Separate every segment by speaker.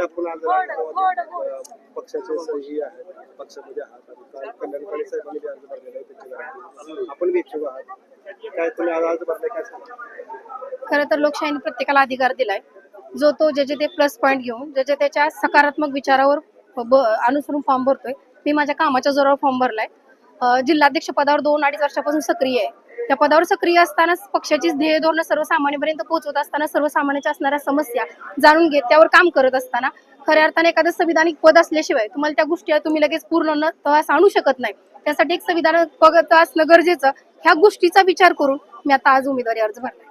Speaker 1: आपण आज अं, पक्षाचे सही आहेत पक्षामध्ये आहात आणि काल कल्याणकाळी साहेबांनी जे अर्ज भरलेला आहे त्याच्यावर आपण बी इच्छुक आहात. काय तुम्ही आज अर्ज भरलाय काय सांगा
Speaker 2: खरं तर लोकशाहीने प्रत्येकाला अधिकार दिलाय. जो तो जे जे ते प्लस पॉईंट घेऊन जे जे त्याच्या सकारात्मक विचारावर अनुसरून फॉर्म भरतोय मी माझ्या कामाच्या जोरावर फॉर्म भरलाय. जिल्हाध्यक्ष पदावर दोन अडीच वर्षापासून सक्रिय आहे. त्या पदावर सक्रिय असताना पक्षाची ध्येय धोरणं सर्वसामान्यपर्यंत पोहोचवत असताना सर्वसामान्यांच्या असणाऱ्या समस्या जाणून घेत त्यावर काम करत असताना खऱ्या अर्थाने एखादं संविधानिक पद असल्याशिवाय तुम्हाला त्या गोष्टी तुम्ही लगेच पूर्ण न तवास आणू शकत नाही. त्यासाठी एक संविधानिक पद असणं गरजेचं. ह्या गोष्टीचा विचार करून मी आता आज उमेदवारी अर्ज भरला?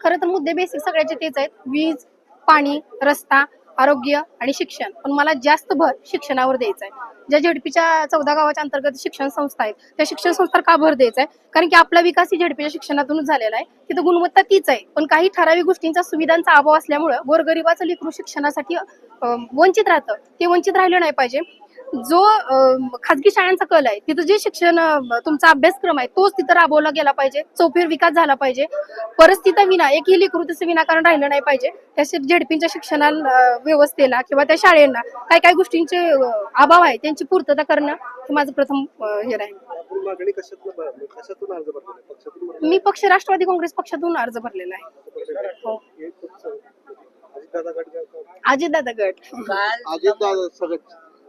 Speaker 2: खरं तर मुद्दे बेसिक सगळ्याचे तेच आहेत. वीज पाणी रस्ता आरोग्य आणि शिक्षण. पण मला जास्त भर शिक्षणावर द्यायचा आहे. ज्या झेडपीच्या चौदा गावाच्या अंतर्गत शिक्षण संस्था आहेत त्या शिक्षण संस्थांवर का भर द्यायचा आहे? कारण की आपला विकास ही झेडपीच्या शिक्षणातूनच झालेला आहे. तिथं गुणवत्ता तीच आहे. पण काही ठराविक गोष्टींचा सुविधांचा अभाव असल्यामुळं गोरगरिबाचं लेकरू शिक्षणासाठी वंचित राहतं. ते वंचित राहिलं नाही पाहिजे. जो खाजगी शाळांचा कल आहे तिथं जे शिक्षण तुमचा अभ्यासक्रम आहे तोच तिथं राबवला गेला पाहिजे चौफेर विकास झाला पाहिजे. परिस्थिती विना एकही लेकरू तसं विनाकारण राहिलं नाही पाहिजे. त्या झेडपीच्या शिक्षणा व्यवस्थेला किंवा त्या शाळेला काय काय गोष्टींचे अभाव आहे त्यांची पूर्तता करणं हे माझं प्रथम हे राहील. मी पक्ष राष्ट्रवादी काँग्रेस पक्षातून अर्ज भरलेला आहे? हो.
Speaker 1: हे अजितदादा गट
Speaker 2: अजितदादा गट.
Speaker 3: अजित दादा सगळं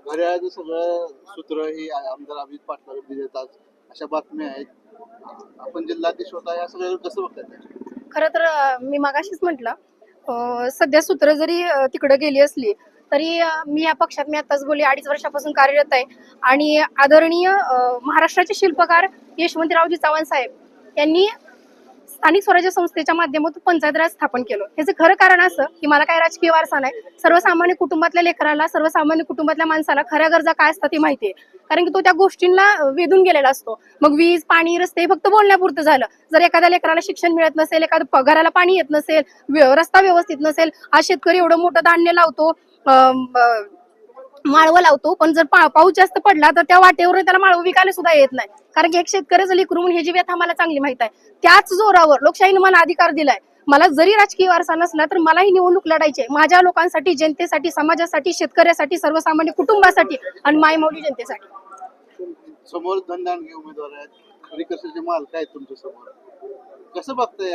Speaker 3: घड्याळाचं सगळं सूत्र हे आमदार अमित पाटला देतात अशा बातम्या आहेत. आपण जिल्हाधीश होता या सगळ्या कसं बघतात
Speaker 2: खरं तर मी मागाशीच म्हटलं सध्या सूत्र जरी तिकडे गेली असली तरी मी या पक्षात मी आताच बोलली अडीच वर्षापासून कार्यरत आहे. आणि आदरणीय महाराष्ट्राचे शिल्पकार यशवंतरावजी चव्हाण साहेब यांनी स्थानिक स्वराज्य संस्थेच्या माध्यमातून पंचायत राज स्थापन केलं. ह्याचं खरं कारण असं की मला काही राजकीय वारसा नाही सर्वसामान्य कुटुंबातल्या लेकराला सर्वसामान्य कुटुंबातल्या माणसाला खऱ्या गरजा काय असतात हे माहिती आहे. कारण की तो त्या गोष्टींना वेधून गेलेला असतो. मग वीज पाणी रस्ते फक्त बोलण्यापुरतं झालं. जर एखाद्या लेकराला शिक्षण मिळत नसेल एखाद्या पगाराला घराला पाणी येत नसेल रस्ता व्यवस्थित नसेल हा शेतकरी एवढं मोठं धान्य लावतो अं, माळवं लावतो पण जर पाऊस जास्त पडला तर त्या वाटेवर त्याला माळवं विकायला सुद्धा येत नाही. कारण की एक शेतकऱ्याचं लेकरू म्हणून ह्याची व्यथा मला चांगली माहीत आहे. त्याच जोरावर लोकशाहीने मला अधिकार दिलाय. मला जरी राजकीय वारसा नसला तर मलाही निवडणूक लढायची आहे. माझ्या लोकांसाठी जनतेसाठी समाजासाठी शेतकऱ्यासाठी सर्वसामान्य कुटुंबासाठी आणि मायमौली जनतेसाठी.
Speaker 3: समोर धनदानगी उमेदवार आहेत. मालक आहेत तुमच्यासमोर कसं बघताय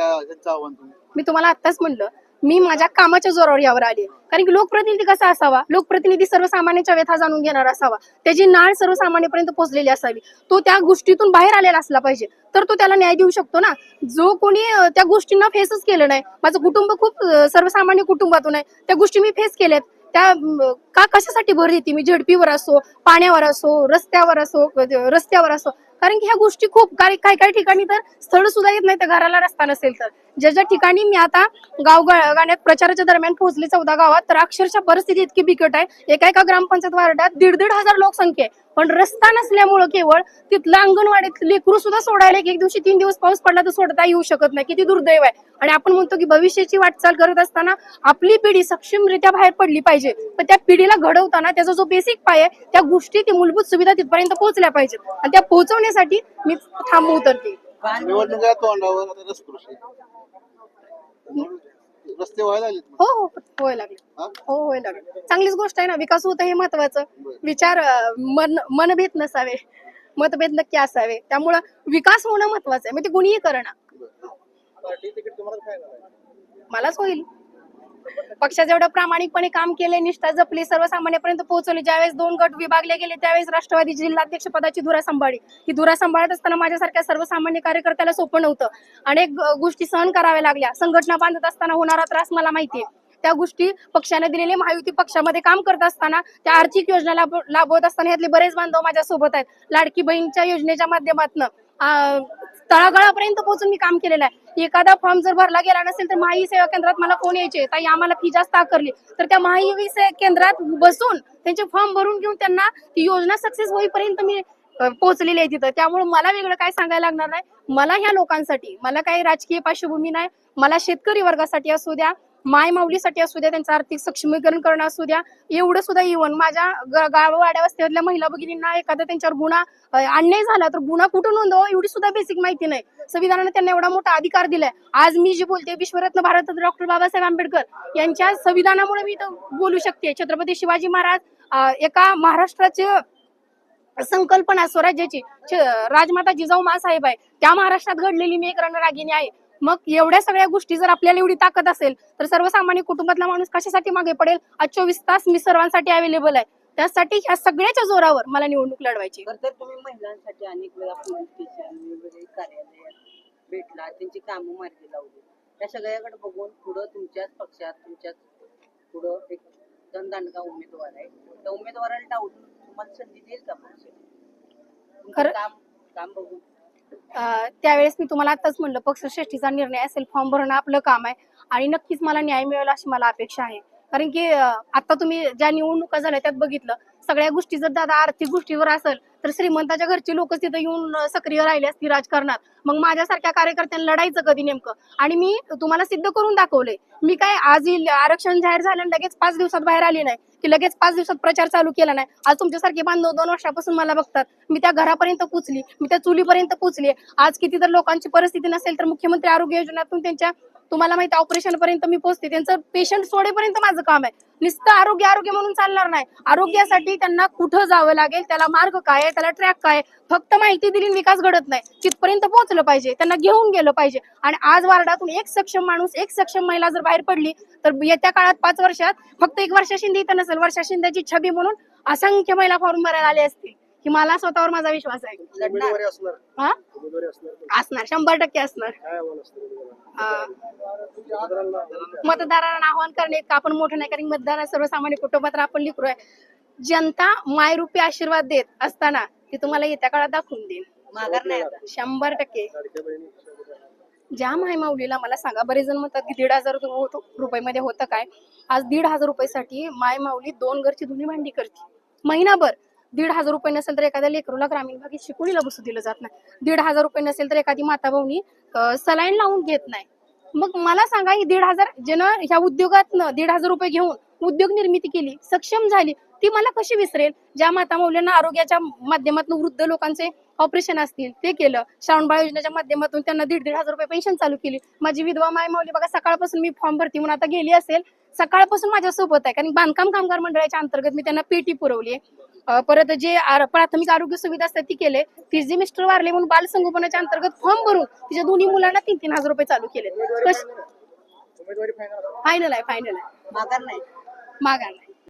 Speaker 2: मी तुम्हाला आत्ताच म्हणलं मी माझ्या कामाच्या जोरावर यावर आली कारण की लोकप्रतिनिधी कसा असावा? लोकप्रतिनिधी सर्वसामान्यांच्या व्यथा जाणून घेणारा असावा. त्याची नाळ सर्वसामान्यपर्यंत पोहोचलेली असावी. तो त्या गोष्टीतून बाहेर आलेला असला पाहिजे. तर तो त्याला न्याय देऊ शकतो ना? जो कोणी त्या गोष्टींना फेसच केलं नाही. माझं कुटुंब खूप सर्वसामान्य कुटुंबातून आहे. त्या गोष्टी मी फेस केल्यात. त्या का कशासाठी भर देते? मी झडपीवर असो पाण्यावर असो रस्त्यावर असो म्हणजे रस्त्यावर असो. कारण की ह्या गोष्टी खूप काही काही काही ठिकाणी तर स्थळ सुद्धा येत नाही तर घराला रस्ता नसेल तर. ज्या ज्या ठिकाणी मी आता गाव गाण्यात प्रचाराच्या दरम्यान पोहोचले चौदा गावात तर अक्षरशः परिस्थिती इतकी बिकट आहे. एका एका ग्रामपंचायत वार्डात दीड दीड हजार लोकसंख्या आहे. पण रस्ता नसल्यामुळं केवळ तिथलं अंगणवाडीत लेकरू सुद्धा सोडायला एक एक दिवशी तीन दिवस पाऊस पडला तर सोडता येऊ शकत नाही. किती दुर्दैव आहे. आणि आपण म्हणतो की भविष्याची वाटचाल करत असताना आपली पिढी सक्षमरित्या बाहेर पडली पाहिजे. पण त्या पिढीला घडवताना त्याचा जो बेसिक पाय आहे त्या गोष्टी ती मूलभूत सुविधा तिथपर्यंत पोहोचल्या पाहिजेत. आणि त्या पोहोचवण्यासाठी मी थांब उतरते
Speaker 3: निवडणुका तोंडावर आता रसकृषी रस्ते व्हायला लागलेत
Speaker 2: हो हो होय लागले.
Speaker 3: हा?
Speaker 2: हो होय लागले. चांगलीच गोष्ट आहे ना विकास होत हे महत्वाचं. विचार अं, मन मनभेद नसावे. मतभेद नक्की असावे. त्यामुळं विकास होणं महत्वाचं आहे. ते कुणीही करणं
Speaker 1: पार्टी तिकीट तुम्हाला काय झालं
Speaker 2: मलाच होईल. पक्षाचं एवढं प्रामाणिकपणे काम केले निष्ठा जपली सर्वसामान्यपर्यंत पोहोचवली ज्यावेळेस दोन गट विभागले गेले त्यावेळेस राष्ट्रवादी जिल्हाध्यक्ष पदाची धुरा सांभाळली. ही धुरा सांभाळत असताना माझ्यासारख्या सर्वसामान्य कार्यकर्त्याला सोपं नव्हतं. अनेक गोष्टी सहन कराव्या लागल्या. संघटना बांधत असताना होणारा त्रास मला माहितीये त्या गोष्टी पक्षाने दिलेले महायुती पक्षामध्ये काम करत असताना त्या आर्थिक योजना लाभवत असताना यातले बरेच बांधव माझ्या सोबत आहेत. लाडकी बहीणच्या योजनेच्या माध्यमातून तळागाळापर्यंत पोहोचून मी काम केलेलं आहे. एखादा फॉर्म जर भरला गेला नसेल तर महाई सेवा केंद्रात मला फोन यायचे? ताई आम्हाला फी जास्त आकारली. तर त्या महाई सेवा केंद्रात बसून त्यांचे फॉर्म भरून घेऊन त्यांना ती योजना सक्सेस होईपर्यंत मी पोहोचलेली आहे तिथं. त्यामुळे मला वेगळं काय सांगायला लागणार नाही. मला ह्या लोकांसाठी मला काही राजकीय पार्श्वभूमी नाही. मला शेतकरी वर्गासाठी असू द्या माय माऊलीसाठी असू द्या त्यांचं आर्थिक सक्षमीकरण करणं असू द्या एवढं सुद्धा इव्हन माझ्या ग- गाववाड्या वस्त्यातल्या महिला भगिनींना एखादा त्यांच्यावर गुन्हा अन्याय झाला तर गुन्हा कुठून नोंदव हो? एवढी सुद्धा बेसिक माहिती नाही. संविधानाने त्यांना एवढा मोठा अधिकार दिलाय. आज मी जे बोलते विश्वरत्न भारत डॉक्टर बाबासाहेब आंबेडकर यांच्या संविधानामुळे मी तर बोलू शकते. छत्रपती शिवाजी महाराज एका महाराष्ट्राचे संकल्पना स्वराज्याची राजमाता जिजाऊ मासाहेब आहे. त्या महाराष्ट्रात घडलेली मी एक रणरागिणी आहे. मग एवढ्या सगळ्या गोष्टी जर आपल्याला एवढी ताकद असेल तर सर्वसामान्य कुटुंबातला माणूस कशासाठी मागे पडेल? आज चोवीस तास मी सर्वांसाठी अवेलेबल आहे. त्यासाठी ह्या सगळ्याच्या जोरावर मला निवडणूक लढवायची
Speaker 4: तर तुम्ही महिलांसाठी अनेक वेळा पोलीस स्टेशन भेटला त्यांची कामं मार्गी लावली. त्या सगळ्याकडे बघून पुढं तुमच्याच पक्षात तुमच्याच पुढं एक जनदांडगा उमेदवार आहे. त्या उमेदवाराला टावून तुम्हाला संधी देईल का पक्ष तुमचं
Speaker 2: खरं-
Speaker 4: काम काम बघून.
Speaker 2: त्यावेळेस मी तुम्हाला आताच म्हणलं पक्षश्रेष्ठीचा निर्णय असेल फॉर्म भरणं आपलं काम आहे आणि नक्कीच मला न्याय मिळेल अशी मला अपेक्षा आहे. कारण की आता तुम्ही ज्या निवडणुका झाल्या त्यात बघितलं सगळ्या गोष्टी जर दादा आर्थिक गोष्टीवर असेल तर श्रीमंताच्या घरचे लोक तिथं येऊन सक्रिय राहिले असतील राजकारणात. मग माझ्यासारख्या कार्यकर्त्यांना लढायचं कधी नेमकं? आणि मी तुम्हाला सिद्ध करून दाखवलंय. मी काय आज आरक्षण जाहीर झालं लगेच पाच दिवसात बाहेर आले नाही. की लगेच पाच दिवसात प्रचार चालू केला नाही. आज तुमच्यासारखे बांधव दोन वर्षापासून मला बघतात. मी त्या घरापर्यंत पोचली मी त्या चुलीपर्यंत पोचली आज किती तर लोकांची परिस्थिती नसेल तर मुख्यमंत्री आरोग्य योजनेतून त्यांच्या तुम्हाला माहिती ऑपरेशन पर्यंत मी पोहोचते. त्यांचं पेशंट सोडेपर्यंत माझं काम आहे. नुसतं आरोग्य आरोग्य म्हणून चालणार नाही. आरोग्यासाठी त्यांना कुठं जावं लागेल त्याला मार्ग काय आहे त्याला ट्रॅक काय फक्त माहिती दिली विकास घडत नाही. तिथपर्यंत पोहोचलं पाहिजे त्यांना घेऊन गेलं पाहिजे. आणि आज वार्डातून एक सक्षम माणूस एक सक्षम महिला जर बाहेर पडली तर येत्या काळात पाच वर्षात फक्त एक वर्षा शिंदे इथं नसेल वर्षा शिंदेची छबी म्हणून असंख्य महिला फॉर्म भरायला आले असतील. की मला स्वतःवर माझा विश्वास आहे.
Speaker 1: उमेदवारी असणार.
Speaker 2: हा?
Speaker 1: उमेदवारी असणार
Speaker 2: असणार. शंभर टक्के असणार.
Speaker 1: काय आव्हान मतदारांना.
Speaker 2: आवाहन करणे इतकं आपण मोठं नाही? कारण मतदार सर्वसामान्य कुटुंबात आपण लिखरोय जनता मायरूपी आशीर्वाद देत असताना ती तुम्हाला येत्या काळात दाखवून देईल.
Speaker 4: माघार नाही आता.
Speaker 2: शंभर टक्के.
Speaker 1: लाडक्या बहिणी
Speaker 2: ज्या मायमाऊलीला मला सांगा बरेच जण म्हणतात की दीड हजार रुपये मध्ये होतं काय? आज दीड हजार रुपयासाठी माय माऊली दोन घरची धुणी भांडी करते. महिनाभर. दीड हजार रुपये नसेल तर एखाद्या लेकरूला ग्रामीण भागात शिकवणीला बसू दिलं जात नाही. दीड हजार रुपये नसेल तर एखादी माता भाऊनी सलाईन लावून घेत नाही. मग मला सांगा ही दीड हजार ज्यानं ह्या उद्योगातनं दीड हजार रुपये घेऊन उद्योग निर्मिती केली सक्षम झाली ती मला कशी विसरेल? ज्या माता मौल्यांना आरोग्याच्या माध्यमातून वृद्ध लोकांचे ऑपरेशन असतील ते केलं. श्रावणबाळ योजनेच्या माध्यमातून त्यांना दीड दीड हजार रुपये पेन्शन चालू केली. माझी विधवा माय माऊली बघा सकाळपासून मी फॉर्म भरती म्हणून आता गेली असेल सकाळपासून माझ्यासोबत आहे. कारण बांधकाम कामगार मंडळाच्या अंतर्गत मी त्यांना पेटी पुरवली आहे परत जे आर- प्राथमिक आरोग्य सुविधा असतात ती केले. तिचे मिस्टर वारले म्हणून बाल संगोपनाच्या अंतर्गत फॉर्म भरून तिच्या दोन्ही मुलांना तीन तीन हजार रुपये चालू केले फायनल आहे. फायनल आहे
Speaker 4: माघार नाही.
Speaker 2: मागा नाही.